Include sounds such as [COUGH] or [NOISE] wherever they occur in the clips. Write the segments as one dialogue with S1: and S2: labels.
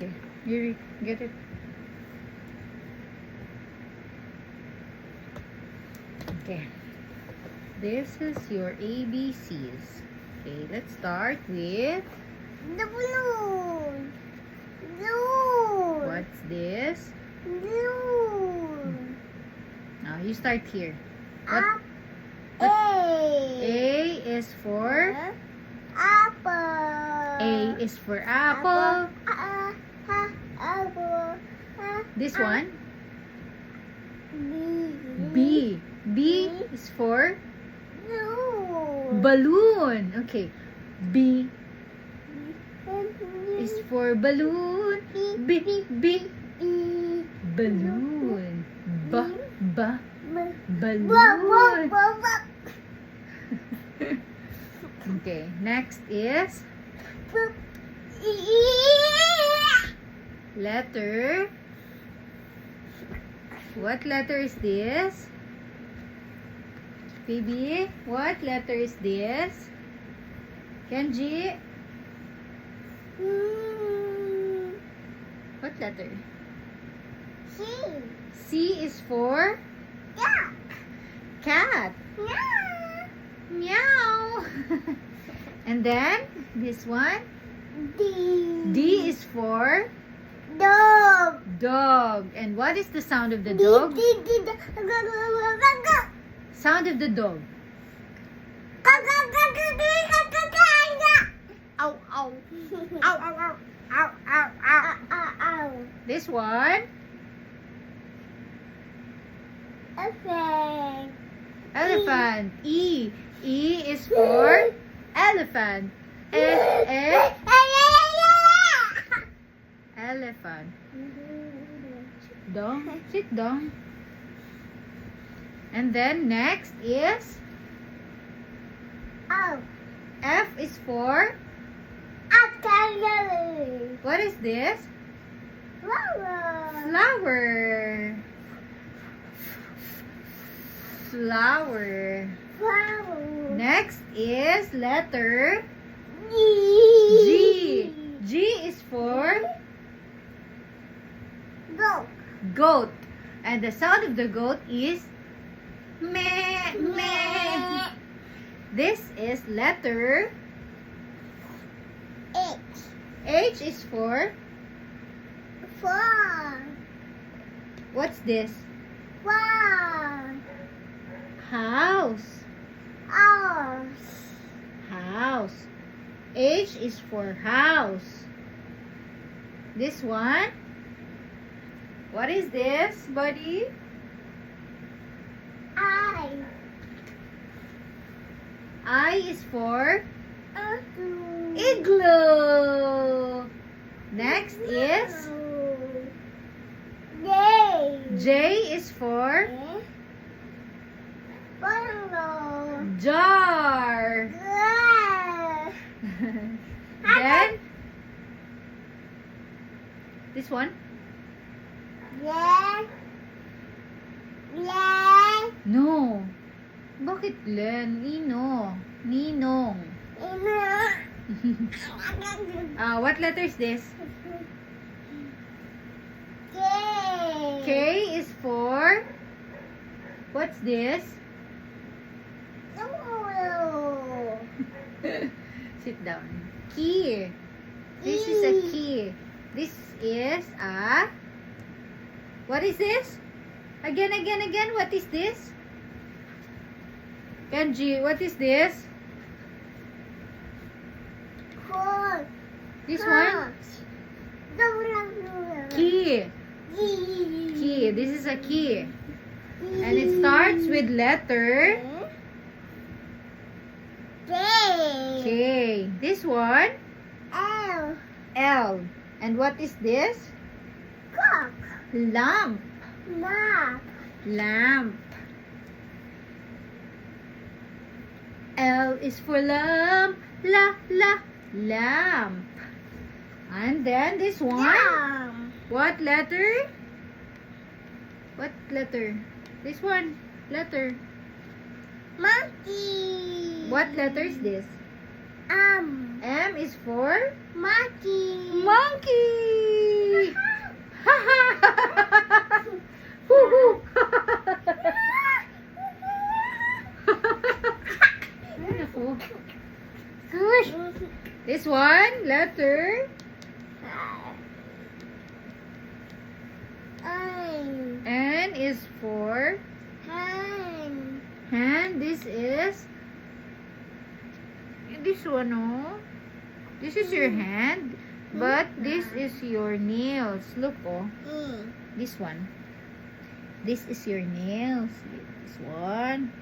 S1: Okay. Yuri, get it. Okay. This is your ABCs. Okay, let's start with
S2: The balloon. Blue.
S1: what's this?
S2: Blue.
S1: Now you start here.
S2: Up.
S1: What?
S2: A.
S1: A is for
S2: Apple.
S1: A is for apple.
S2: Uh,
S1: This
S2: uh,
S1: one
S2: B.
S1: B. B is for
S2: Blue.
S1: balloon. Okay. B is for balloon. B B
S2: B.
S1: balloon. B B
S2: B. Wah, wah,
S1: balloon. [LAUGHS] Okay. Next is [LAUGHS] letter. What letter is this? Baby, what letter is this? Kenji,
S2: Mm,
S1: what letter?
S2: C.
S1: C is for
S2: Yeah.
S1: cat.
S2: Yeah.
S1: Meow. [LAUGHS] and then this one,
S2: D.
S1: D is for
S2: Dog
S1: dog. And what is the sound of the dog? Sound of the dog. Ow, ow.
S2: Ow, ow, ow.
S1: Ow, ow, ow.
S2: Ow.
S1: This one.
S2: Elephant.
S1: Elephant. E. E is for elephant. E, e. Elephant. Mm -hmm down. Sit down. And then next is
S2: Oh,
S1: F is for what is this?
S2: Flower.
S1: Flower. Flower.
S2: Flower.
S1: Next is letter
S2: G.
S1: G. G is for
S2: Go.
S1: Goat. And the sound of the goat is meh, meh. This is letter
S2: H.
S1: H is for
S2: Four.
S1: what's this?
S2: Four.
S1: House.
S2: House.
S1: House. H is for house. This one. What is this, buddy?
S2: I.
S1: I is for
S2: Igloo.
S1: igloo. Next is
S2: J.
S1: J is for
S2: Bungalow.
S1: jar. [LAUGHS] Then this one.
S2: Yeah. Yeah.
S1: No. Bakit Len? Nino. Ninong. uh, [LAUGHS] what letter is this?
S2: K.
S1: K is for what's this?
S2: No. [LAUGHS]
S1: Sit down. Key. This is a key. This is a What is this? Again, again, again. What is this? Kenji, what is this?
S2: Four.
S1: This one? Key. Key. This is a key. And it starts with letter
S2: J.
S1: K. This one?
S2: L.
S1: L. And what is this? Lamp.
S2: Map.
S1: Lamp. L is for lamp. La, la, lamp. And then this one.
S2: Yum.
S1: What letter? What letter? This one. Letter.
S2: Monkey.
S1: What letter is this?
S2: Um.
S1: M is for
S2: Monkey.
S1: monkey. [LAUGHS] This one, letter.
S2: N.
S1: N is for
S2: hand.
S1: Hand. This is this one, oh. This is your hand, but this is your nails. Look, oh.
S2: Mm.
S1: This one. This is your nails. This one.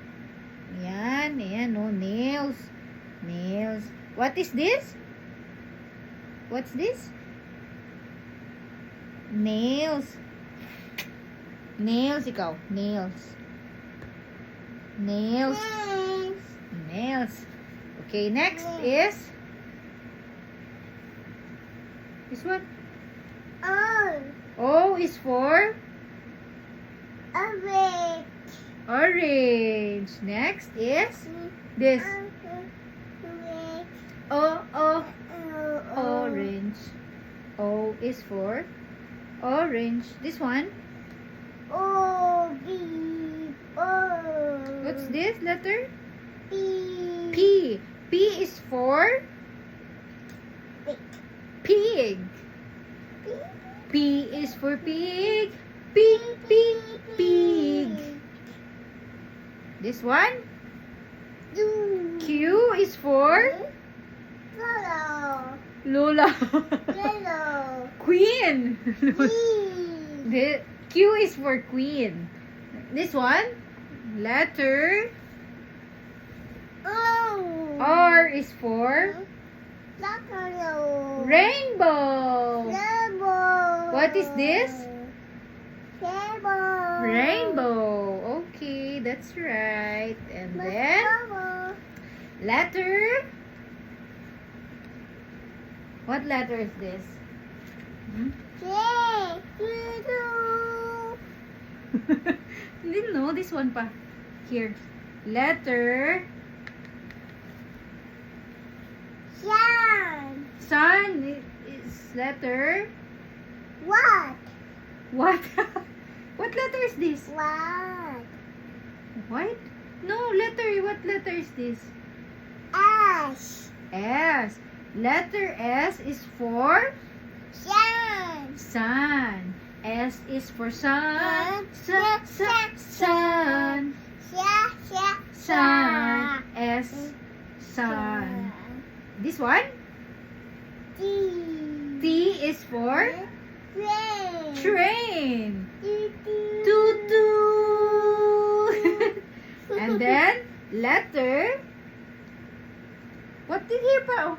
S1: Yan, yan, no nails. Nails. What is this? What's this? Nails. Nails, ikaw. Nails. Nails.
S2: Nails.
S1: Nails. Okay, next is this one.
S2: Oh.
S1: O is for
S2: Orange.
S1: orange. Next is this.
S2: Orange.
S1: O, O,
S2: Oh,
S1: orange. O is for orange. This one.
S2: O B O.
S1: What's this letter?
S2: P.
S1: P. P is for
S2: Pig.
S1: pig.
S2: P.
S1: P is for pig. Pig, pig, pig. This one. Q is for
S2: Yellow.
S1: Lola.
S2: Yellow.
S1: Queen. The Q is for queen. This one, letter
S2: O.
S1: R is for rainbow.
S2: Rainbow.
S1: What is this?
S2: Rainbow.
S1: Rainbow. Okay, that's right. And then letter. What letter is this? Hmm?
S2: J. [LAUGHS]
S1: Didn't know this one pa. Here. Letter
S2: Sun.
S1: sun is letter
S2: What?
S1: what? [LAUGHS] what letter is this?
S2: What?
S1: What? No, letter. What letter is this?
S2: Ash.
S1: S. Letter S is for
S2: Sun.
S1: sun. S is for sun.
S2: Sun.
S1: Sun. Sun. Sun. S. Sun. This one?
S2: T.
S1: T is for
S2: Train.
S1: train. Letter. What did here pa? Oh,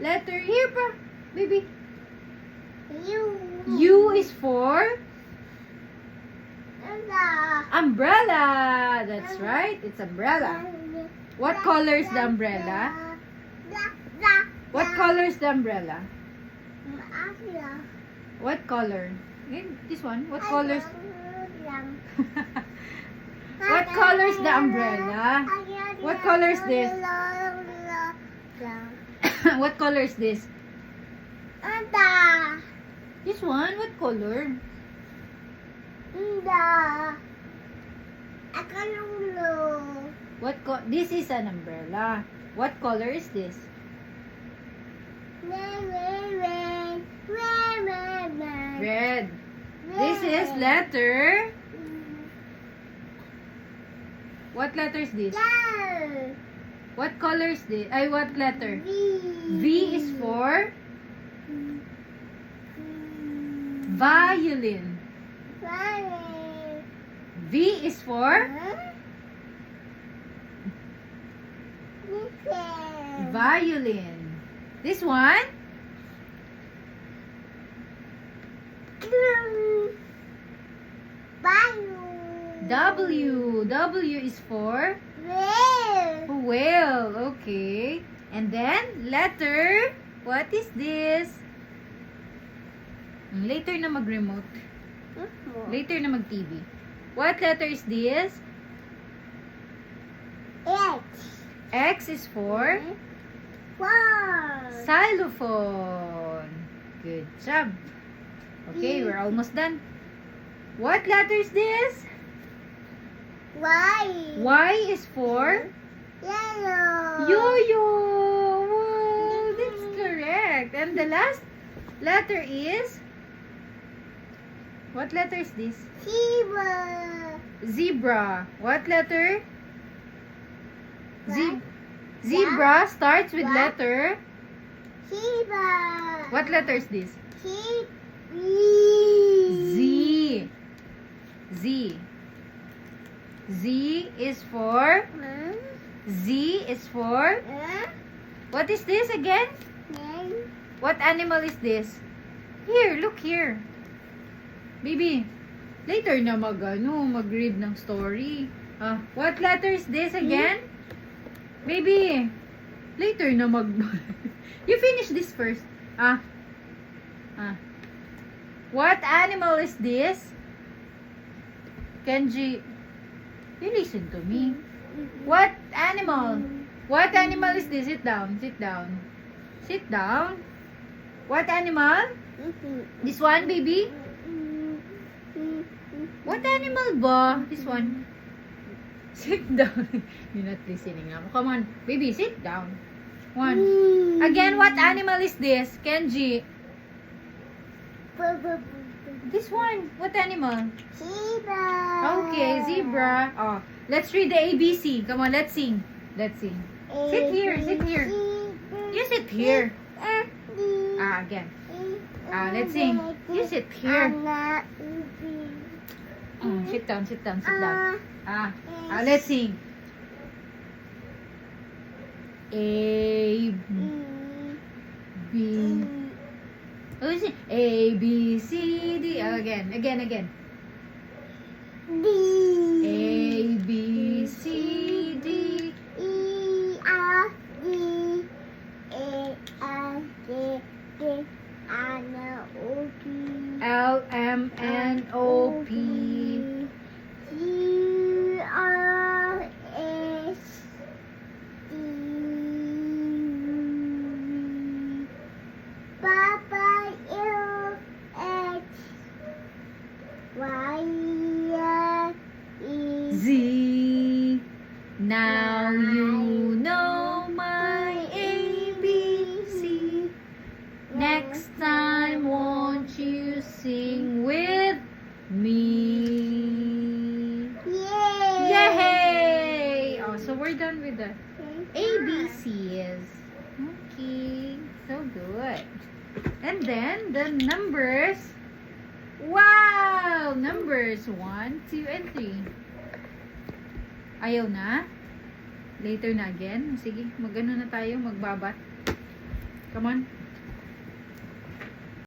S1: letter here pa. Baby.
S2: U.
S1: U is for
S2: Umbrella.
S1: umbrella. That's right. It's umbrella. What color is the umbrella?
S2: Black, black,
S1: What
S2: black.
S1: color is the umbrella?
S2: Umbrella.
S1: What color? This one. What colors? [LAUGHS] [LAUGHS] What color is the umbrella? What color is this? [COUGHS] what color is this?
S2: Anda.
S1: This one. What color?
S2: Anda.
S1: What co- This is an umbrella. What color is this?
S2: Red, red, red. Red, red, red.
S1: Red. This is letter. What letter is this? What color is this? Ay, what letter?
S2: V.
S1: V is for violin.
S2: Violet.
S1: V is for violin. This one?
S2: Blue.
S1: W. W is for
S2: Red.
S1: whale. Okay. And then, letter. What is this? Hmm, Later na mag-remote. Later na mag-TV. What letter is this?
S2: X.
S1: X is for
S2: Four.
S1: xylophone. Good job. Okay, we're almost done. What letter is this?
S2: Y.
S1: Y is for
S2: Yellow.
S1: yo-yo. Wow, that's correct. And the last letter is What letter is this?
S2: Zebra.
S1: Zebra. What letter? Ze-
S2: What?
S1: zebra starts with
S2: What?
S1: letter.
S2: Zebra.
S1: What letter is this?
S2: Z.
S1: Z. Z. Z is for? Z is for? What is this again?
S2: Then.
S1: What animal is this? Here, look here. Baby, later na mag, ano, mag-read ng story. Ah, what letter is this again? Baby, later na mag... [LAUGHS] you finish this first. Ah. Ah. What animal is this? Kenji, you listen to me. What animal? What animal is this? Sit down, sit down. Sit down. What animal? This one, baby? What animal ba? This one. Sit down. [LAUGHS] You're not listening now. Come on, baby, sit down. One. Again, what animal is this? Kenji. This one. What animal?
S2: Zebra.
S1: Okay, zebra. Oh, let's read the ABC. Come on, let's sing. Let's sing. Sit here, sit here. You sit here. Ah, again. Ah, let's sing. You sit here. Oh, sit down, sit down, sit down. Ah, ah, let's sing. A, B. Is it? A, B, C, D. Again, again, again. A, B, C, D. L, M, N, O, P. with the ABCs. Okay, so good. And then the numbers. Wow! Numbers 1, 2, and 3. Ayaw na? Later na again? Sige, magano na tayo, magbabat. Come on.